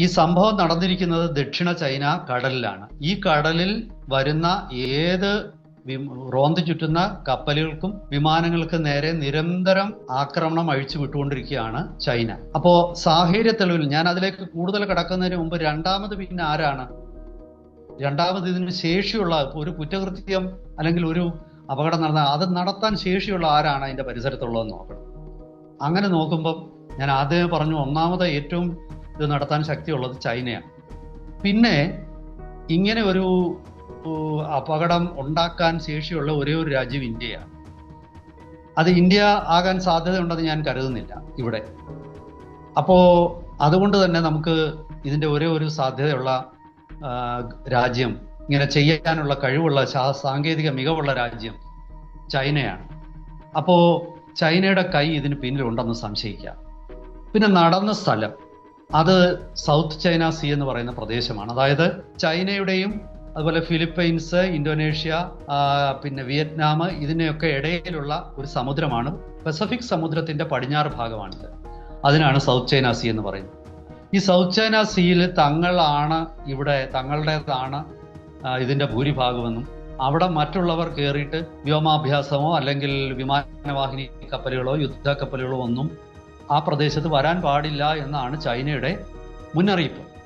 ഈ സംഭവം നടന്നിരിക്കുന്നത് ദക്ഷിണ ചൈന കടലിലാണ്. ഈ കടലിൽ വരുന്ന ഏത് റോന്ത് ചുറ്റുന്ന കപ്പലുകൾക്കും വിമാനങ്ങൾക്കും നേരെ നിരന്തരം ആക്രമണം അഴിച്ചു വിട്ടുകൊണ്ടിരിക്കുകയാണ് ചൈന. അപ്പോ സാഹചര്യ തെളിവിൽ ഞാൻ അതിലേക്ക് കൂടുതൽ കടക്കുന്നതിന് മുമ്പ് രണ്ടാമത് പിന്നെ ആരാണ്? രണ്ടാമത് ഇതിന് ശേഷിയുള്ള ഒരു കുറ്റകൃത്യം അല്ലെങ്കിൽ ഒരു അപകടം നടന്ന അത് നടത്താൻ ശേഷിയുള്ള ആരാണ് അതിന്റെ പരിസരത്തുള്ളതെന്ന് നോക്കണം. അങ്ങനെ നോക്കുമ്പോൾ ഞാൻ ആദ്യമേ പറഞ്ഞു ഒന്നാമത് ഏറ്റവും ഇത് നടത്താൻ ശക്തിയുള്ളത് ചൈനയാണ്. പിന്നെ ഇങ്ങനെ ഒരു അപകടം ഉണ്ടാക്കാൻ ശേഷിയുള്ള ഒരേ ഒരു രാജ്യം ഇന്ത്യയാണ്. അത് ഇന്ത്യ ആകാൻ സാധ്യതയുണ്ടെന്ന് ഞാൻ കരുതുന്നില്ല ഇവിടെ. അപ്പോൾ അതുകൊണ്ട് തന്നെ നമുക്ക് ഇതിന്റെ ഒരേ ഒരു സാധ്യതയുള്ള രാജ്യം ഇങ്ങനെ ചെയ്യാനുള്ള കഴിവുള്ള സാങ്കേതിക മികവുള്ള രാജ്യം ചൈനയാണ്. അപ്പോൾ ചൈനയുടെ കൈ ഇതിന് പിന്നിലുണ്ടെന്ന് സംശയിക്കാം. പിന്നെ നടന്ന സ്ഥലം. അത് സൗത്ത് ചൈന സീ എന്ന് പറയുന്ന പ്രദേശമാണ്. അതായത് ചൈനയുടെയും അതുപോലെ ഫിലിപ്പൈൻസ് ഇന്തോനേഷ്യ പിന്നെ വിയറ്റ്നാം ഇതിനെയൊക്കെ ഇടയിലുള്ള ഒരു സമുദ്രമാണ്. പസഫിക് സമുദ്രത്തിന്റെ പടിഞ്ഞാറ് ഭാഗമാണിത്. അതിനാണ് സൗത്ത് ചൈന സീ എന്ന് പറയുന്നത്. ഈ സൗത്ത് ചൈന സീയിൽ തങ്ങളാണ് ഇവിടെ തങ്ങളുടേതാണ് ഇതിന്റെ ഭൂരിഭാഗമെന്നും അവിടെ മറ്റുള്ളവർ കയറിയിട്ട് വ്യോമാഭ്യാസമോ അല്ലെങ്കിൽ വിമാനവാഹിനി കപ്പലുകളോ യുദ്ധ കപ്പലുകളോ ഒന്നും ആ പ്രദേശത്ത് വരാൻ പാടില്ല എന്നാണ് ചൈനയുടെ മുന്നറിയിപ്പ്.